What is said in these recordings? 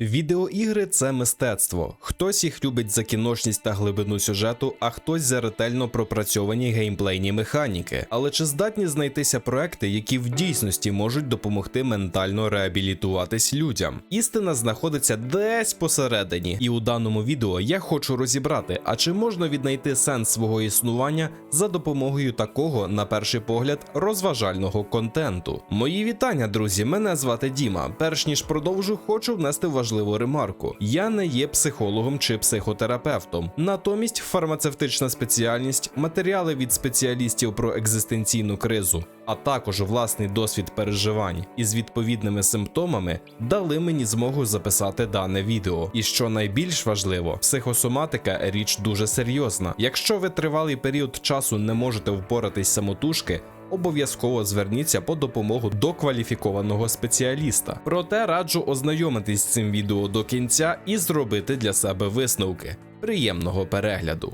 Відеоігри це мистецтво. Хтось їх любить за кіношність та глибину сюжету, а хтось за ретельно пропрацьовані геймплейні механіки. Але чи здатні знайтися проекти, які в дійсності можуть допомогти ментально реабілітуватись людям? Істина знаходиться десь посередині, і у даному відео я хочу розібрати, а чи можна віднайти сенс свого існування за допомогою такого, на перший погляд, розважального контенту. Мої вітання, друзі! Мене звати Діма. Перш ніж продовжу, хочу внести важливу ремарку: я не є психологом чи психотерапевтом. Натомість фармацевтична спеціальність, матеріали від спеціалістів про екзистенційну кризу, а також власний досвід переживань із відповідними симптомами дали мені змогу записати дане відео. І що найбільш важливо, психосоматика річ дуже серйозна. Якщо ви тривалий період часу не можете впоратись самотужки. Обов'язково зверніться по допомогу до кваліфікованого спеціаліста. Проте раджу ознайомитись з цим відео до кінця і зробити для себе висновки. Приємного перегляду.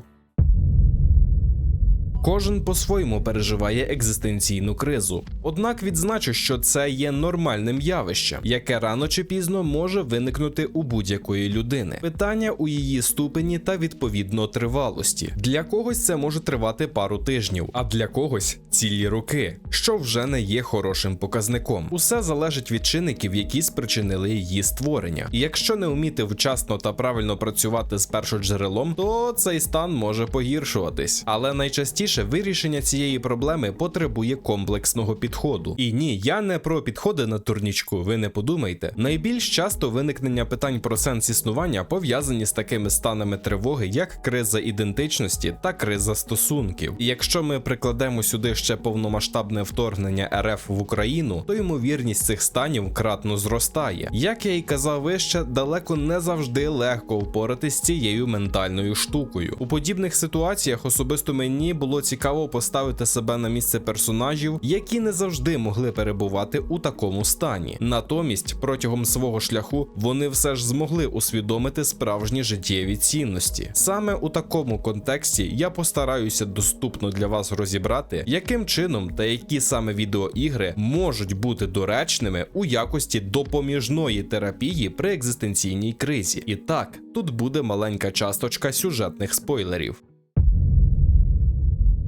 Кожен по-своєму переживає екзистенційну кризу. Однак відзначу, що це є нормальним явищем, яке рано чи пізно може виникнути у будь-якої людини. Питання у її ступені та відповідно тривалості. Для когось це може тривати пару тижнів, а для когось цілі роки, що вже не є хорошим показником. Усе залежить від чинників, які спричинили її створення. І якщо не вміти вчасно та правильно працювати з першоджерелом, то цей стан може погіршуватись. Але найчастіше вирішення цієї проблеми потребує комплексного підходу. І ні, я не про підходи на турнічку, ви не подумайте. Найбільш часто виникнення питань про сенс існування пов'язані з такими станами тривоги, як криза ідентичності та криза стосунків. І якщо ми прикладемо сюди ще повномасштабне вторгнення РФ в Україну, то ймовірність цих станів кратно зростає. Як я й казав вище, далеко не завжди легко впоратись з цією ментальною штукою. У подібних ситуаціях особисто мені було цікаво поставити себе на місце персонажів, які не завжди могли перебувати у такому стані. Натомість, протягом свого шляху, вони все ж змогли усвідомити справжні життєві цінності. Саме у такому контексті я постараюся доступно для вас розібрати, яким чином та які саме відеоігри можуть бути доречними у якості допоміжної терапії при екзистенційній кризі. І так, тут буде маленька часточка сюжетних спойлерів.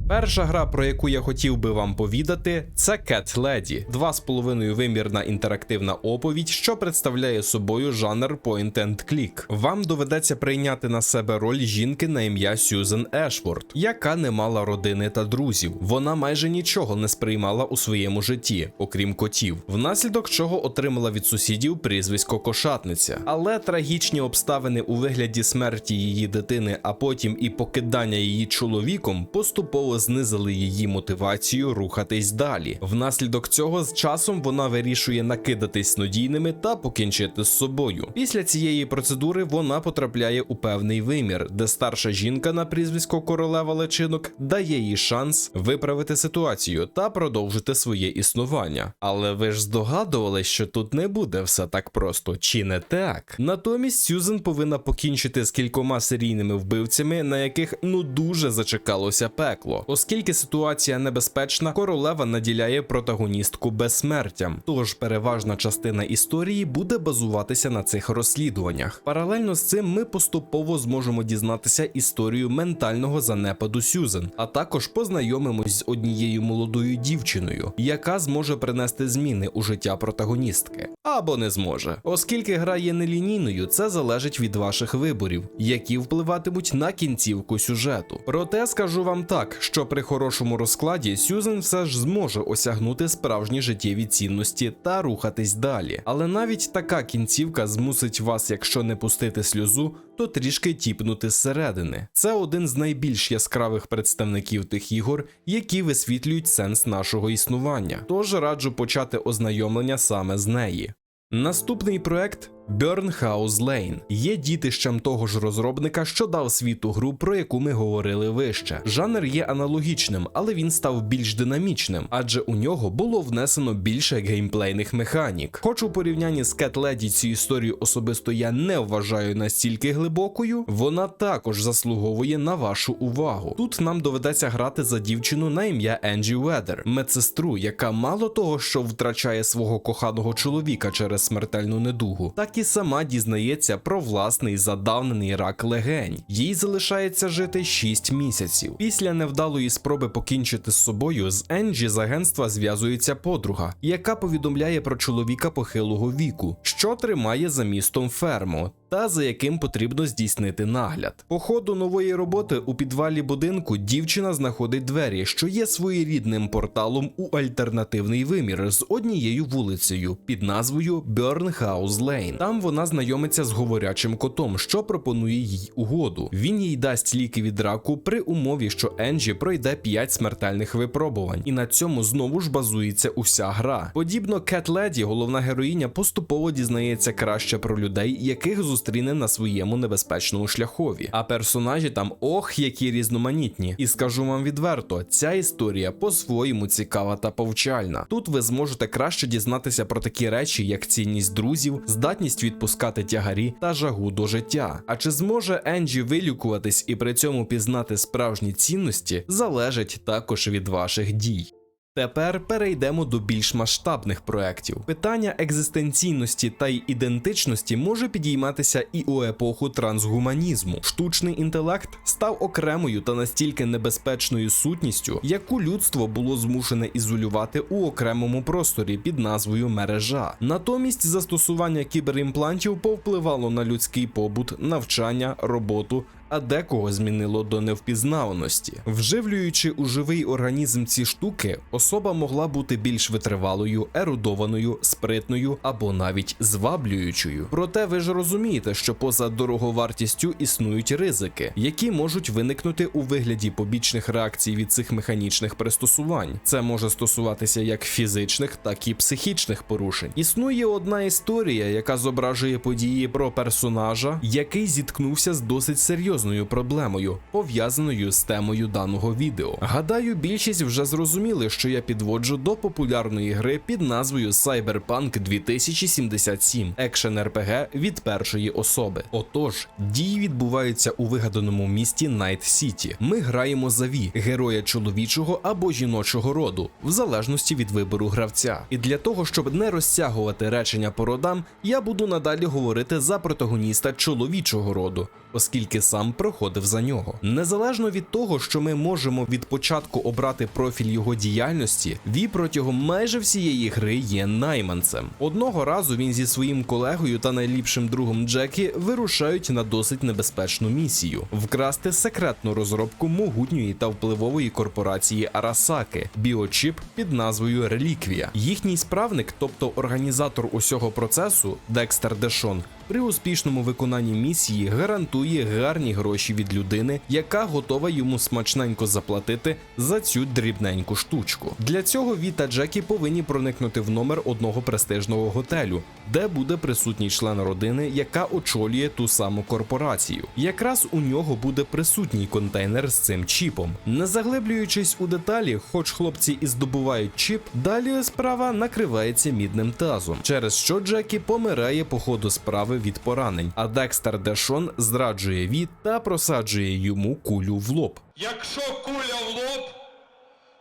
Перша гра, про яку я хотів би вам повідати, це Cat Lady, 2,5 вимірна інтерактивна оповідь, що представляє собою жанр point and click. Вам доведеться прийняти на себе роль жінки на ім'я Сюзен Ешворд, яка не мала родини та друзів. Вона майже нічого не сприймала у своєму житті, окрім котів, внаслідок чого отримала від сусідів прізвисько кошатниця. Але трагічні обставини у вигляді смерті її дитини, а потім і покидання її чоловіком поступово знизили її мотивацію рухатись далі. Внаслідок цього з часом вона вирішує накидатись снодійними та покінчити з собою. Після цієї процедури вона потрапляє у певний вимір, де старша жінка на прізвисько королева личинок дає їй шанс виправити ситуацію та продовжити своє існування. Але ви ж здогадувались, що тут не буде все так просто, чи не так? Натомість Сюзен повинна покінчити з кількома серійними вбивцями, на яких ну дуже зачекалося пекло. Оскільки ситуація небезпечна, королева наділяє протагоністку безсмертям. Тож переважна частина історії буде базуватися на цих розслідуваннях. Паралельно з цим ми поступово зможемо дізнатися історію ментального занепаду Сюзен, а також познайомимось з однією молодою дівчиною, яка зможе принести зміни у життя протагоністки. Або не зможе, оскільки гра є нелінійною, це залежить від ваших виборів, які впливатимуть на кінцівку сюжету. Проте скажу вам так, що при хорошому розкладі Сюзен все ж зможе осягнути справжні життєві цінності та рухатись далі. Але навіть така кінцівка змусить вас, якщо не пустити сльозу, то трішки тіпнути зсередини. Це один з найбільш яскравих представників тих ігор, які висвітлюють сенс нашого існування. Тож раджу почати ознайомлення саме з неї. Наступний проект Burnhouse Lane є дітищем того ж розробника, що дав світу гру, про яку ми говорили вище. Жанр є аналогічним, але він став більш динамічним, адже у нього було внесено більше геймплейних механік. Хоч у порівнянні з Cat Lady цю історію особисто я не вважаю настільки глибокою, вона також заслуговує на вашу увагу. Тут нам доведеться грати за дівчину на ім'я Енджі Ведер, медсестру, яка мало того, що втрачає свого коханого чоловіка через смертельну недугу, так так і сама дізнається про власний задавнений рак легень. Їй залишається жити 6 місяців. Після невдалої спроби покінчити з собою з Енджі з агентства зв'язується подруга, яка повідомляє про чоловіка похилого віку, що тримає за містом ферму. Та за яким потрібно здійснити нагляд. По ходу нової роботи у підвалі будинку дівчина знаходить двері, що є своєрідним порталом у альтернативний вимір з однією вулицею під назвою Burnhouse Lane. Там вона знайомиться з говорячим котом, що пропонує їй угоду. Він їй дасть ліки від раку при умові, що Енджі пройде 5 смертельних випробувань, і на цьому знову ж базується уся гра. Подібно Кет Леді, головна героїня поступово дізнається краще про людей, яких зустріне на своєму небезпечному шляхові. А персонажі там ох, які різноманітні. І скажу вам відверто, ця історія по-своєму цікава та повчальна. Тут ви зможете краще дізнатися про такі речі, як цінність друзів, здатність відпускати тягарі та жагу до життя. А чи зможе Енджі вилікуватись і при цьому пізнати справжні цінності, залежить також від ваших дій. Тепер перейдемо до більш масштабних проєктів. Питання екзистенційності та й ідентичності може підійматися і у епоху трансгуманізму. Штучний інтелект став окремою та настільки небезпечною сутністю, яку людство було змушене ізолювати у окремому просторі під назвою мережа. Натомість застосування кіберімплантів повпливало на людський побут, навчання, роботу. А декого змінило до невпізнаваності. Вживлюючи у живий організм ці штуки, особа могла бути більш витривалою, ерудованою, спритною або навіть зваблюючою. Проте ви ж розумієте, що поза дороговартістю існують ризики, які можуть виникнути у вигляді побічних реакцій від цих механічних пристосувань. Це може стосуватися як фізичних, так і психічних порушень. Існує одна історія, яка зображує події про персонажа, який зіткнувся з досить серйозною проблемою, пов'язаною з темою даного відео. Гадаю, більшість вже зрозуміли, що я підводжу до популярної гри під назвою Cyberpunk 2077 екшен РПГ від першої особи. Отож, дії відбуваються у вигаданому місті Найт Сіті. Ми граємо за Ві, героя чоловічого або жіночого роду, в залежності від вибору гравця. І для того, щоб не розтягувати речення по родам, я буду надалі говорити за протагоніста чоловічого роду, оскільки сам проходив за нього. Незалежно від того, що ми можемо від початку обрати профіль його діяльності, Ві протягом майже всієї гри є найманцем. Одного разу він зі своїм колегою та найліпшим другом Джекі вирушають на досить небезпечну місію вкрасти секретну розробку могутньої та впливової корпорації Арасаки біочіп під назвою Реліквія. Їхній справник, тобто організатор усього процесу, Декстер Дешон, при успішному виконанні місії гарантує гарні гроші від людини, яка готова йому смачненько заплатити за цю дрібненьку штучку. Для цього Ві та Джекі повинні проникнути в номер одного престижного готелю, де буде присутній член родини, яка очолює ту саму корпорацію. Якраз у нього буде присутній контейнер з цим чіпом. Не заглиблюючись у деталі, хоч хлопці і здобувають чіп, далі справа накривається мідним тазом, через що Джекі помирає по ходу справи від поранень, а Декстер Дешон зраджує Ві та просаджує йому кулю в лоб. Якщо куля в лоб,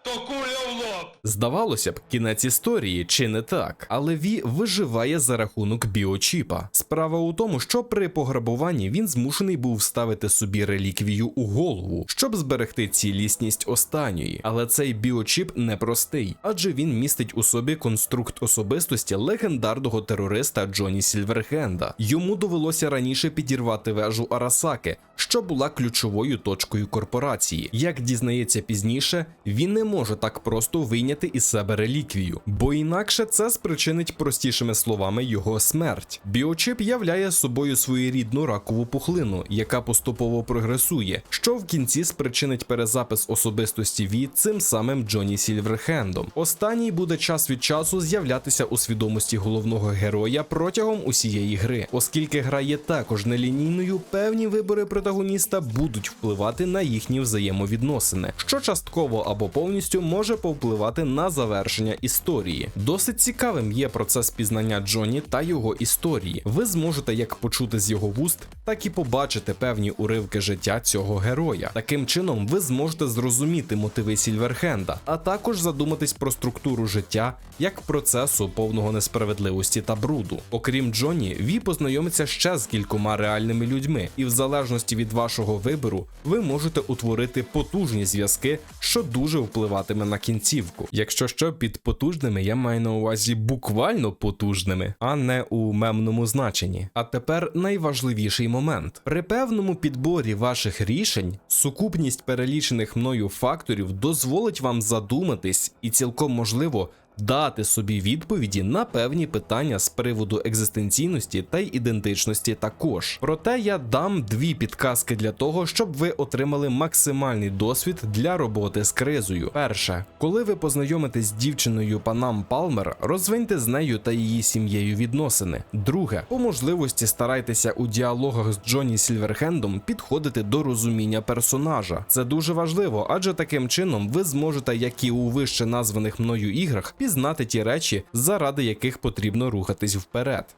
то куля в лоб. Здавалося б, кінець історії, чи не так? Але Ві виживає за рахунок біочіпа. Справа у тому, що при пограбуванні він змушений був вставити собі реліквію у голову, щоб зберегти цілісність останньої. Але цей біочіп непростий, адже він містить у собі конструкт особистості легендарного терориста Джоні Сільверхенда. Йому довелося раніше підірвати вежу Арасаки, що була ключовою точкою корпорації. Як дізнається пізніше, він не може так просто вийняти із себе реліквію, бо інакше це спричинить простішими словами його смерть. Біочип являє собою своєрідну ракову пухлину, яка поступово прогресує, що в кінці спричинить перезапис особистості Ві цим самим Джоні Сільверхендом. Останній буде час від часу з'являтися у свідомості головного героя протягом усієї гри, оскільки гра є також нелінійною, певні вибори протагоніста будуть впливати на їхні взаємовідносини, що частково або повністю повністю може повпливати на завершення історії. Досить цікавим є процес пізнання Джоні та його історії. Ви зможете як почути з його вуст, так і побачити певні уривки життя цього героя. Таким чином, ви зможете зрозуміти мотиви Сільверхенда, а також задуматись про структуру життя як процесу повного несправедливості та бруду. Окрім Джоні, Ві познайомиться ще з кількома реальними людьми, і в залежності від вашого вибору, ви можете утворити потужні зв'язки, що дуже впливатиме на кінцівку. Якщо що під потужними, я маю на увазі буквально потужними, а не у мемному значенні. А тепер найважливіший момент: при певному підборі ваших рішень сукупність перелічених мною факторів дозволить вам задуматись і цілком можливо. Дати собі відповіді на певні питання з приводу екзистенційності та й ідентичності також. Проте я дам дві підказки для того, щоб ви отримали максимальний досвід для роботи з кризою. Перше, коли ви познайомитесь з дівчиною Панам Палмер, розвиньте з нею та її сім'єю відносини. Друге, по можливості старайтеся у діалогах з Джонні Сільверхендом підходити до розуміння персонажа. Це дуже важливо, адже таким чином ви зможете, як і у вище названих мною іграх, пізнати ті речі, заради яких потрібно рухатись вперед.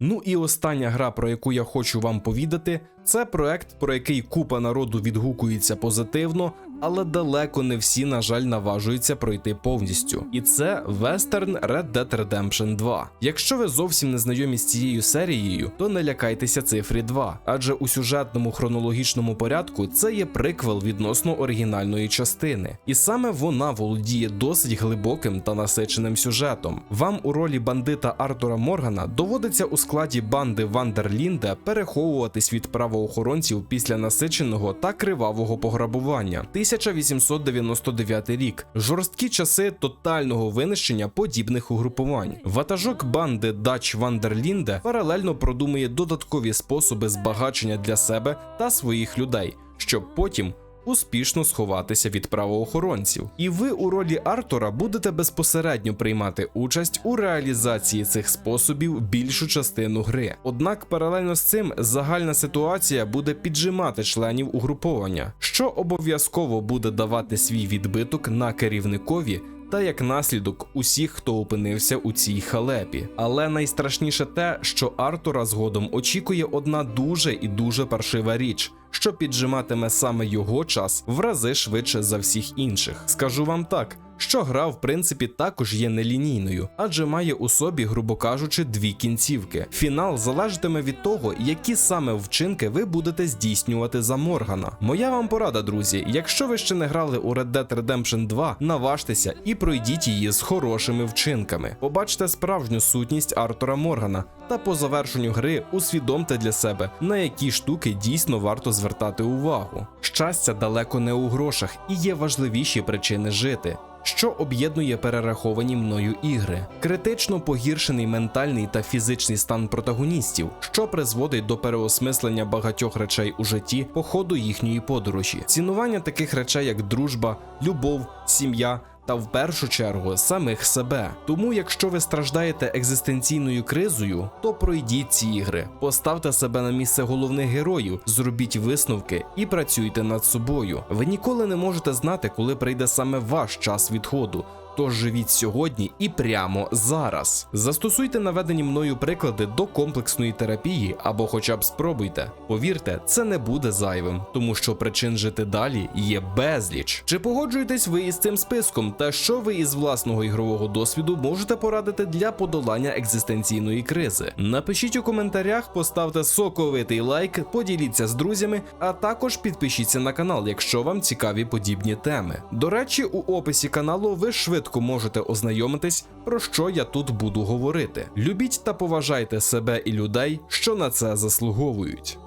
Ну і остання гра, про яку я хочу вам повідати, це проект, про який купа народу відгукується позитивно, але далеко не всі, на жаль, наважуються пройти повністю. І це Western Red Dead Redemption 2. Якщо ви зовсім не знайомі з цією серією, то не лякайтеся цифрі 2, адже у сюжетному хронологічному порядку це є приквел відносно оригінальної частини, і саме вона володіє досить глибоким та насиченим сюжетом. Вам у ролі бандита Артура Моргана доводиться у складі банди Вандерлінде переховуватись від правоохоронців після насиченого та кривавого пограбування. 1899 рік. Жорсткі часи тотального винищення подібних угрупувань. Ватажок банди Дач Вандерлінде паралельно продумує додаткові способи збагачення для себе та своїх людей, щоб потім успішно сховатися від правоохоронців. І ви у ролі Артура будете безпосередньо приймати участь у реалізації цих способів більшу частину гри. Однак паралельно з цим загальна ситуація буде піджимати членів угруповання, що обов'язково буде давати свій відбиток на керівникові. Та як наслідок усіх, хто опинився у цій халепі. Але найстрашніше те, що Артура згодом очікує одна дуже і дуже паршива річ, що піджиматиме саме його час в рази швидше за всіх інших. Скажу вам так. Що гра, в принципі, також є нелінійною, адже має у собі, грубо кажучи, дві кінцівки. Фінал залежатиме від того, які саме вчинки ви будете здійснювати за Моргана. Моя вам порада, друзі. Якщо ви ще не грали у Red Dead Redemption 2, наважтеся і пройдіть її з хорошими вчинками. Побачте справжню сутність Артура Моргана, та по завершенню гри усвідомте для себе, на які штуки дійсно варто звертати увагу. Щастя далеко не у грошах і є важливіші причини жити. Що об'єднує перераховані мною ігри, критично погіршений ментальний та фізичний стан протагоністів, що призводить до переосмислення багатьох речей у житті по ходу їхньої подорожі, цінування таких речей, як дружба, любов, сім'я. Та в першу чергу самих себе. Тому, якщо ви страждаєте екзистенційною кризою, то пройдіть ці ігри, поставте себе на місце головних героїв, зробіть висновки і працюйте над собою. Ви ніколи не можете знати, коли прийде саме ваш час відходу. Тож живіть сьогодні і прямо зараз. Застосуйте наведені мною приклади до комплексної терапії або хоча б спробуйте. Повірте, це не буде зайвим, тому що причин жити далі є безліч. Чи погоджуєтесь ви із цим списком, та що ви із власного ігрового досвіду можете порадити для подолання екзистенційної кризи? Напишіть у коментарях, поставте соковитий лайк, поділіться з друзями, а також підпишіться на канал, якщо вам цікаві подібні теми. До речі, у описі каналу ви швидко можете ознайомитись, про що я тут буду говорити. Любіть та поважайте себе і людей, що на це заслуговують.